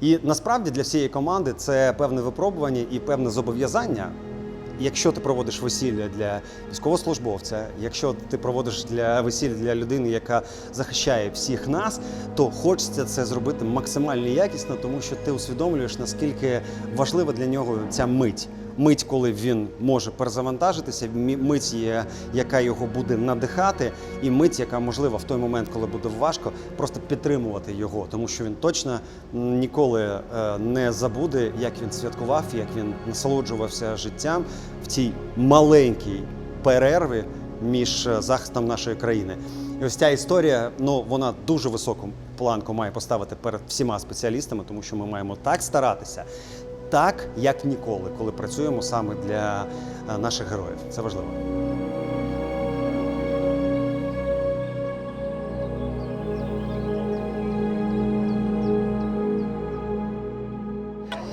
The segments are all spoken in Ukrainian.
І насправді для всієї команди це певне випробування і певне зобов'язання. Якщо ти проводиш весілля для військовослужбовця, якщо ти проводиш для весілля для людини, яка захищає всіх нас, то хочеться це зробити максимально якісно, тому що ти усвідомлюєш, наскільки важлива для нього ця мить. Мить, коли він може перезавантажитися, мить, яка його буде надихати, і мить, яка можлива в той момент, коли буде важко, просто підтримувати його, тому що він точно ніколи е, не забуде, як він святкував, як він насолоджувався життям в цій маленькій перерві між е, захистом нашої країни. І ось ця історія, ну вона дуже високу планку має поставити перед всіма спеціалістами, тому що ми маємо так старатися, так як ніколи, коли працюємо саме для е, наших героїв. Це важливо.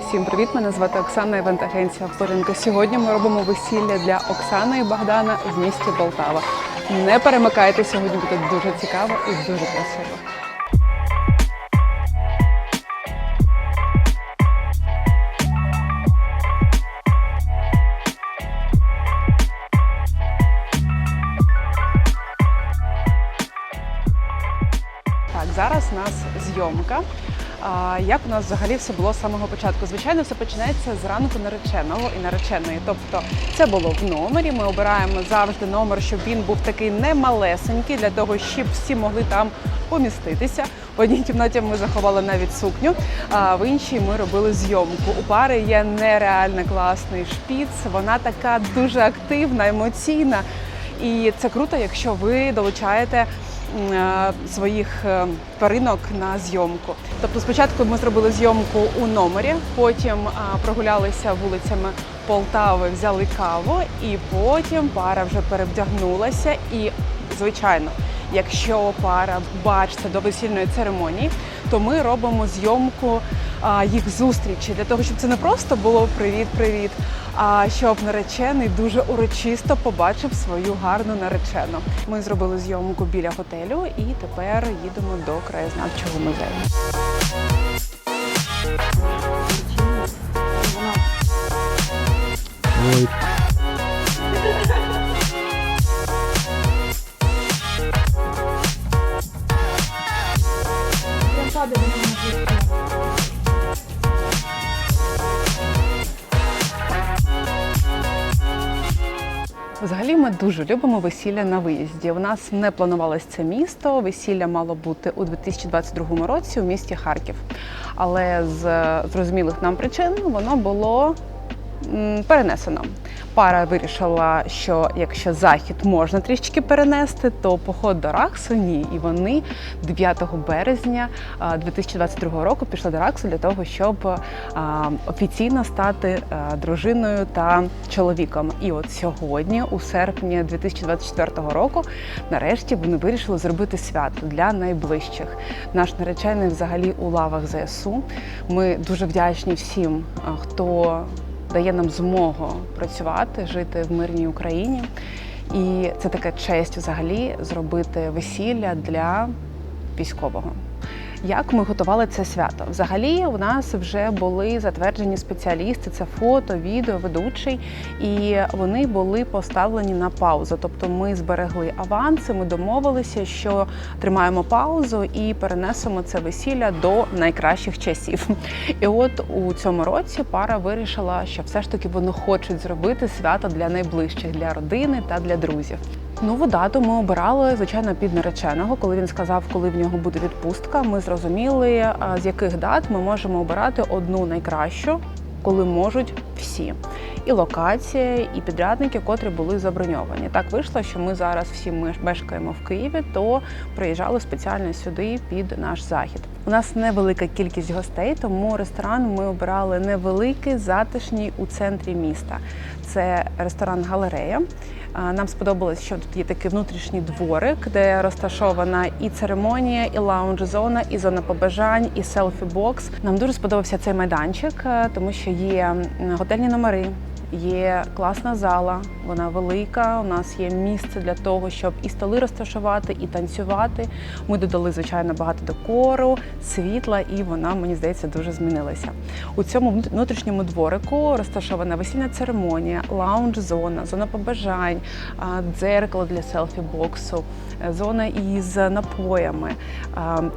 Всім привіт! Мене звати Оксана Івент-агенція Авторинка. Сьогодні ми робимо весілля для Оксани і Богдана в місті Полтава. Не перемикайте, сьогодні буде дуже цікаво і дуже красиво. Зйомка. Як у нас взагалі все було з самого початку? Звичайно, все починається з ранку нареченого і нареченої. Тобто це було в номері. Ми обираємо завжди номер, щоб він був такий немалесенький, для того, щоб всі могли там поміститися. В одній кімнаті ми заховали навіть сукню, а в іншій ми робили зйомку. У пари є нереально класний шпіц. Вона така дуже активна, емоційна. І це круто, якщо ви долучаєте своїх перинок на зйомку. Тобто, спочатку ми зробили зйомку у номері, потім прогулялися вулицями Полтави, взяли каву, і потім пара вже перевдягнулася. І, звичайно, якщо пара бачиться до весільної церемонії, то ми робимо зйомку їх зустрічі для того, щоб це не просто було привіт-привіт, а щоб наречений дуже урочисто побачив свою гарну наречену. Ми зробили зйомку біля готелю і тепер їдемо до краєзнавчого музею. Взагалі ми дуже любимо весілля на виїзді. У нас не планувалось це місто. Весілля мало бути у 2022 році у місті Харків. Але з зрозумілих нам причин воно було перенесено. Пара вирішила, що якщо захід можна трішки перенести, то поход до Раксу ні. І вони 9 березня а, 2022 року пішли до Раксу для того, щоб офіційно стати дружиною та чоловіком. І от сьогодні, у серпні 2024 року, нарешті вони вирішили зробити свято для найближчих. Наш наречений взагалі у лавах ЗСУ. Ми дуже вдячні всім, хто дає нам змогу працювати, жити в мирній Україні. І це така честь взагалі зробити весілля для військового. Як ми готували це свято? Взагалі, у нас вже були затверджені спеціалісти, це фото, відео, ведучий, і вони були поставлені на паузу. Тобто ми зберегли аванси, ми домовилися, що тримаємо паузу і перенесемо це весілля до найкращих часів. І от у цьому році пара вирішила, що все ж таки вони хочуть зробити свято для найближчих, для родини та для друзів. Нову дату ми обирали звичайно під нареченого. Коли він сказав, коли в нього буде відпустка, ми зрозуміли, з яких дат ми можемо обирати одну найкращу, коли можуть всі. І локація, і підрядники, котрі були заброньовані. Так вийшло, що ми зараз всі меш- мешкаємо в Києві, то приїжджали спеціально сюди під наш захід. У нас невелика кількість гостей, тому ресторан ми обирали невеликий, затишній у центрі міста. Це ресторан Галерея. Нам сподобалось, що тут є такий внутрішній дворик, де розташована і церемонія, і лаунж-зона, і зона побажань, і селфі-бокс. Нам дуже сподобався цей майданчик, е, тому що є готельні номери, є класна зала, вона велика. У нас є місце для того, щоб і столи розташувати, і танцювати. Ми додали звичайно багато декору, світла, і вона мені здається дуже змінилася. У цьому внутрішньому дворику розташована весільна церемонія, лаунж-зона, зона побажань, дзеркало для селфі-боксу, е, зона із напоями.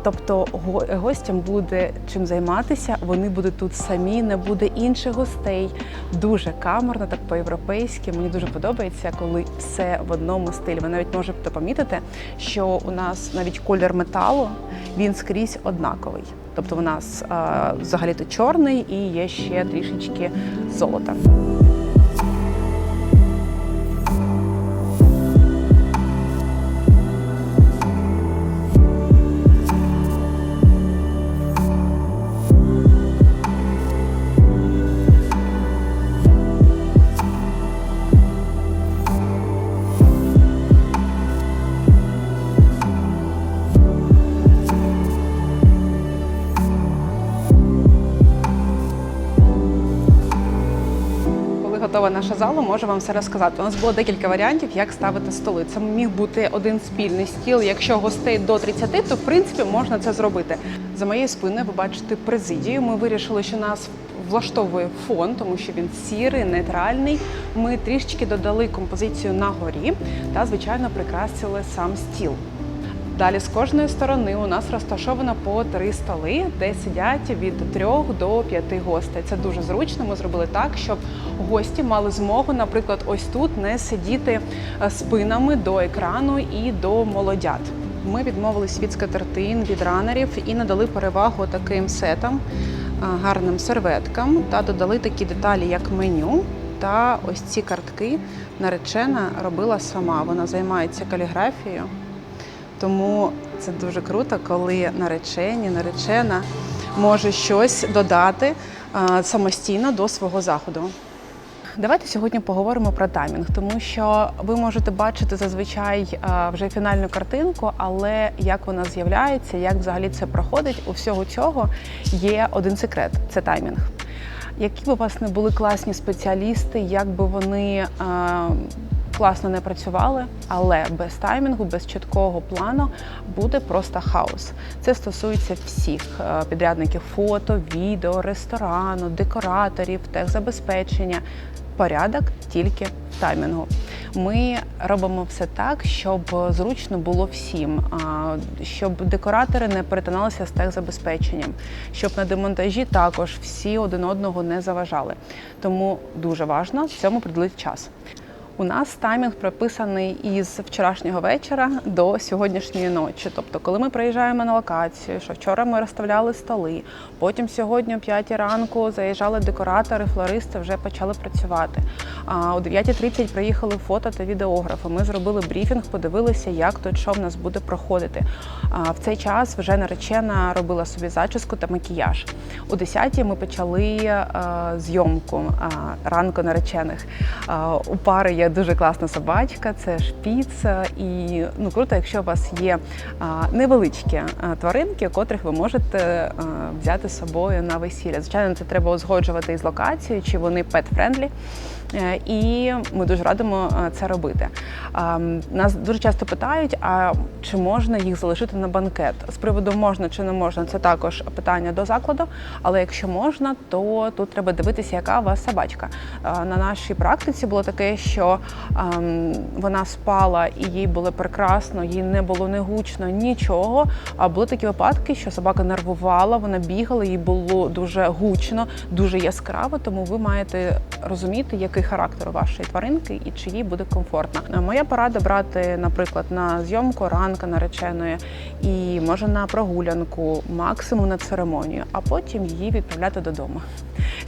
Тобто гостям буде чим займатися. Вони будуть тут самі, не буде інших гостей. Дуже камерно, так по-європейськи. Мені дуже подобається, коли все в одному стилі. Ви навіть можете помітити, що у нас навіть колір металу він скрізь однаковий. Тобто у нас взагалі-то чорний і є ще трішечки золота. Готова наша зала, можу вам все розказати. У нас було декілька варіантів, як ставити столи. Це міг бути один спільний стіл. Якщо гостей до 30, то в принципі можна це зробити. За моєю спиною ви бачите президію. Ми вирішили, що нас влаштовує фон, тому що він сірий, нейтральний. Ми трішечки додали композицію на горі та, звичайно, прикрасили сам стіл. Далі з кожної сторони у нас розташовано по три столи, де сидять від трьох до п'яти гостей. Це дуже зручно. Ми зробили так, щоб гості мали змогу, наприклад, ось тут не сидіти е, спинами до екрану і до молодят. Ми відмовились від скатертин, від ранерів і надали перевагу таким сетам, е, гарним серветкам та додали такі деталі, як меню. Та ось ці картки наречена робила сама. Вона займається каліграфією. Тому це дуже круто, коли наречені, наречена може щось додати самостійно до свого заходу. Давайте сьогодні поговоримо про таймінг, тому що ви можете бачити зазвичай вже фінальну картинку, але як вона з'являється, як взагалі це проходить, у всього цього є один секрет це таймінг. Які б у вас не були класні спеціалісти, як би вони а, класно не працювали, але без таймінгу, без чіткого плану буде просто хаос. Це стосується всіх е, підрядників фото, відео, ресторану, декораторів, техзабезпечення. Порядок тільки в таймінгу. Ми робимо все так, щоб зручно було всім, щоб декоратори не перетиналися з техзабезпеченням, щоб на демонтажі також всі один одного не заважали. Тому дуже важливо цьому приділити час. У нас таймінг прописаний із вчорашнього вечора до сьогоднішньої ночі. Тобто, коли ми приїжджаємо на локацію, що вчора ми розставляли столи, потім сьогодні о 5 ранку заїжджали декоратори, флористи вже почали працювати. А о 9.30 приїхали фото та відеографи. Ми зробили брифінг, подивилися, як тут що в нас буде проходити. А в цей час вже наречена робила собі зачіску та макіяж. О 10 ми почали е, зйомку е, ранку наречених. Е, у пари дуже класна собачка, це шпіц. І ну круто, якщо у вас є невеличкі тваринки, котрих ви можете взяти з собою на весілля. Звичайно, це треба узгоджувати із локацією, чи вони pet-friendly. Е, І ми дуже радимо е, це робити. Нас дуже часто питають, а чи можна їх залишити на банкет? З приводу можна чи не можна, це також питання до закладу. Але якщо можна, то тут треба дивитися, яка у вас собачка. На нашій практиці було таке, що вона спала і їй було прекрасно, їй не було не гучно, нічого. А були такі випадки, що собака нервувала, вона бігала, їй було дуже гучно, дуже яскраво. Тому ви маєте розуміти, який характер у вашої тваринки і чи їй буде комфортно. Е, Моя порада брати, наприклад, на зйомку ранка нареченої і може на прогулянку, максимум на церемонію, а потім її відправляти додому.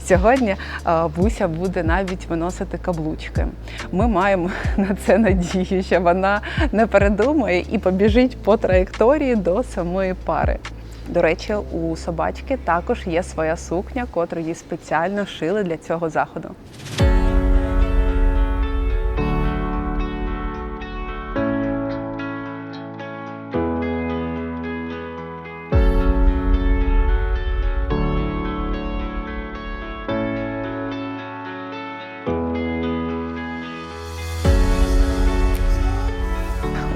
Сьогодні е, Буся буде навіть виносити каблучки. Ми маємо на це надію, що вона не передумає і побіжить по траєкторії до самої пари. До речі, у собачки також є своя сукня, котру їй спеціально шили для цього заходу.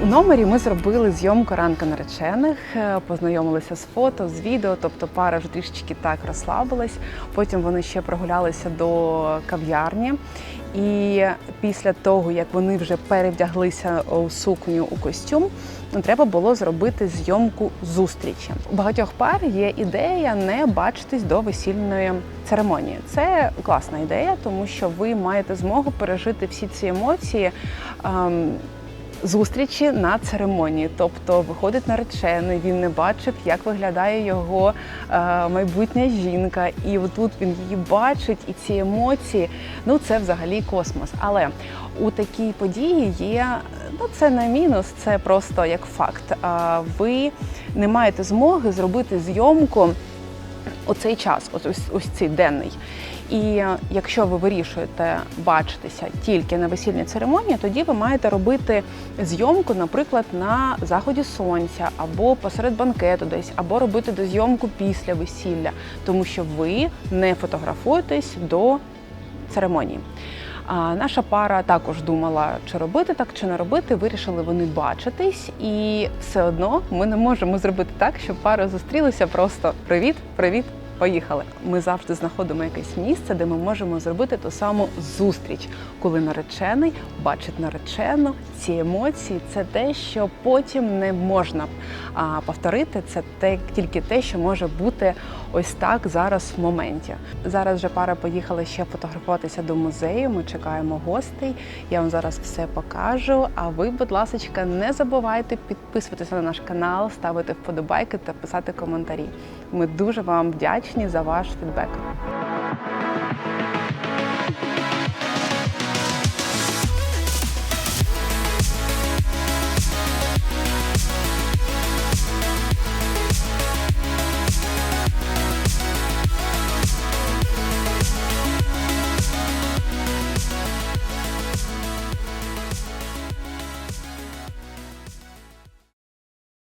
У номері ми зробили зйомку ранка наречених, е, познайомилися з фото, з відео, тобто пара вже трішечки так розслабилась. Потім вони ще прогулялися до кав'ярні. І після того, як вони вже перевдяглися у сукню у костюм, треба було зробити зйомку зустрічі. У багатьох пар є ідея не бачитись до весільної церемонії. Це класна ідея, тому що ви маєте змогу пережити всі ці емоції. Зустрічі на церемонії, тобто виходить наречений, він не бачив, як виглядає його е, майбутня жінка, і отут він її бачить, і ці емоції, ну це взагалі космос. Але у такій події є ну це не мінус, це просто як факт. Ви не маєте змоги зробити зйомку у цей час, ось ось, ось цей денний. І е, якщо ви вирішуєте бачитися тільки на весільній церемонії, тоді ви маєте робити зйомку, наприклад, на заході сонця або посеред банкету десь, або робити дозйомку після весілля, тому що ви не фотографуєтесь до церемонії. А наша пара також думала, чи робити так, чи не робити. Вирішили вони бачитись, і все одно ми не можемо зробити так, щоб пара зустрілися просто привіт, привіт. Поїхали. Ми завжди знаходимо якесь місце, де ми можемо зробити ту саму зустріч, коли наречений бачить наречену. Ці емоції це те, що потім не можна а, повторити. Це те, тільки те, що може бути ось так зараз в моменті. Зараз вже пара поїхала ще фотографуватися до музею. Ми чекаємо гостей. Я вам зараз все покажу. А ви, будь ласка, не забувайте підписуватися на наш канал, ставити вподобайки та писати коментарі. Ми дуже вам вдячні за ваш фідбек.